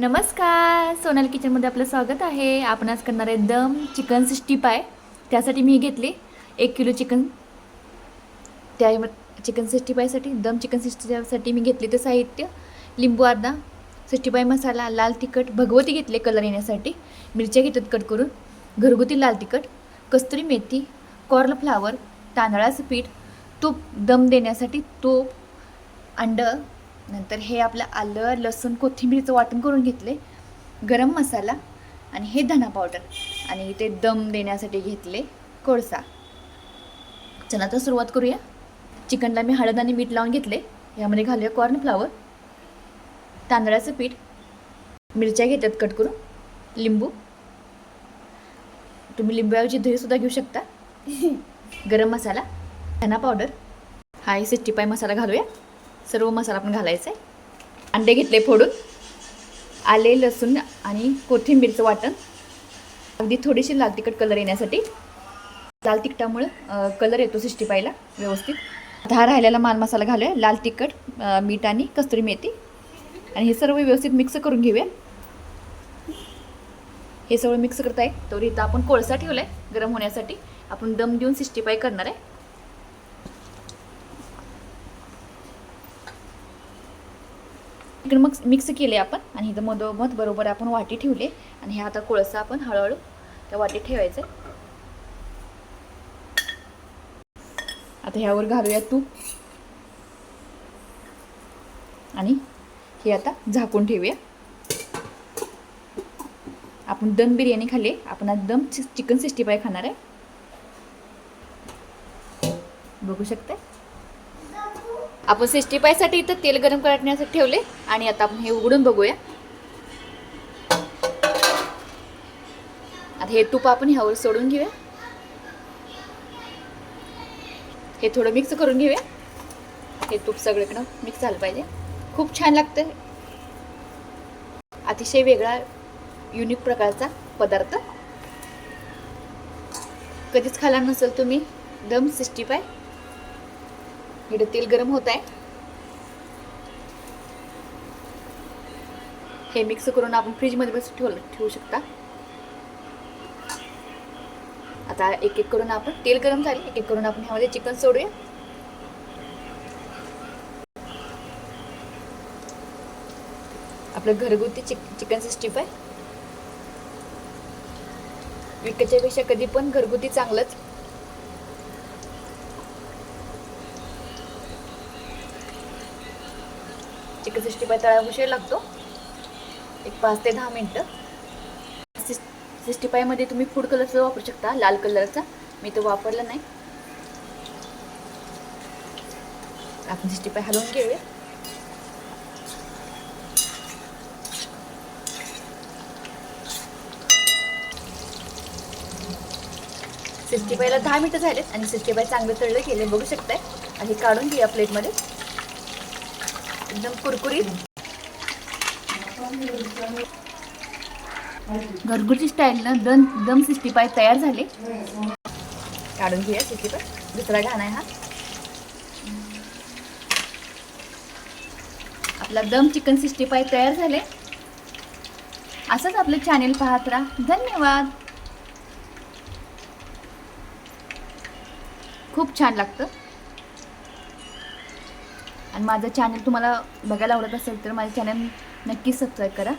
नमस्कार. सोनाली किचनमध्ये आपलं स्वागत आहे. आपण आज करणार आहे दम चिकन सिक्स्टी पाय त्यासाठी मी घेतली एक किलो चिकन. त्या चिकन सिक्स्टी पायसाठी दम चिकन सिक्स्टी पायसाठी मी घेतले ते साहित्य. लिंबू अर्धा सिक्स्टी पाय मसाला लाल तिखट भगवती घेतले कलर येण्यासाठी. मिरच्या घेतात कट करून. घरगुती लाल तिखट कस्तुरी मेथी कॉर्न फ्लावर तांदळाचं पीठ तूप दम देण्यासाठी तूप अंडं नंतर हे आपलं आलं लसूण कोथिंबीरचं वाटण करून घेतले गरम मसाला आणि हे धना पावडर आणि इथे दम देण्यासाठी घेतले कोळसा. चला तर सुरुवात करूया. चिकनला मी हळद आणि मीठ लावून घेतले. यामध्ये घालूया कॉर्नफ्लावर तांदळाचं पीठ. मिरच्या घेतात कट करून. लिंबू. तुम्ही लिंबूऐवजी दहीसुद्धा घेऊ शकता. गरम मसाला. धना पावडर हा ही सिक्स्टी पाय मसाला घालूया. सर्व मसाला आपण घालायचा आहे अंडे घेतले फोडून. आले लसूण आणि कोथिंबीरचं वाटण. अगदी थोडीशी लाल तिखट कलर येण्यासाठी. लाल तिखटामुळं कलर येतो सिक्स्टी पायला व्यवस्थित. दहा हा राहिलेला माल मसाला घालूया. लाल तिखट मीठ आणि कस्तुरी मेथी. आणि हे सर्व व्यवस्थित मिक्स करून घेऊया. हे सगळं मिक्स करत आहे तर इथं आपण कोळसा ठेवला आहे गरम होण्यासाठी. आपण दम देऊन सिक्स्टी करणार आहे. इकडे मग मिक्स केले आपण आणि इथं मधोमध बरोबर आपण वाटी ठेवले आणि हे आता कोळसा आपण हळूहळू त्या वाटीत ठेवायचं. आता ह्यावर घालूया तूप. आणि हे आता झाकून ठेवूया. आपण दम बिर्याणी खाल्ली आपण आज दम चिकन सिक्स्टी फाय खाणार आहे. बघू शकता आपण सिक्स्टी फायसाठी इथं तेल गरम करण्यासाठी ठेवले आणि आता आपण हे उघडून बघूया. आता हे तूप आपण ह्यावर सोडून घेऊया. हे थोडं मिक्स करून घेऊया. हे तूप सगळीकडं मिक्स झालं पाहिजे. खूप छान लागतं अतिशय वेगळा युनिक प्रकारचा पदार्थ. कधीच खाला नसेल तुम्ही दम सिक्स्टी फाय इकडे तेल गरम होत आहे. हे मिक्स करून आपण फ्रीजमध्ये बस ठेवलं ठेवू शकता. आता एक एक करून आपण तेल गरम झाले एक एक करून आपण ह्यामध्ये चिकन सोडूया. आपलं घरगुती चिक चिकन सिक्स्टी फाय विकच्यापेक्षा कधी पण घरगुती चांगलंच. चिकन सिक्स्टी फाय तळा उशीर लागतो. एक पाच ते दहा मिनटं. सिक्स सिक्स्टी फायमध्ये तुम्ही फूड कलरचा वापरू शकता लाल कलरचा. मी तो वापरला नाही. आपण सिक्स्टी फाय हलवून घेऊया. सिक्स्टी फायला दहा मिनटं झालेत आणि सिक्स्टी फाय चांगलं तळलं गेले बघू शकताय. आणि हे काढून घेऊया प्लेटमध्ये. एकदम कुरकुरीत. घरगुती स्टाईलनं दम दम सिक्स्टी फाय तयार झाले. काढून घेऊया सिक्स्टी फाय दुसरा घाण आहे हा. आपला दम चिकन सिक्स्टी फाय तयार झाले. असंच आपलं चॅनेल पाहत राहा. धन्यवाद. खूप छान लागतं. आणि माझं चॅनल तुम्हाला बघायला आवडत असेल तर माझं चॅनल नक्कीच सबस्क्राईब करा.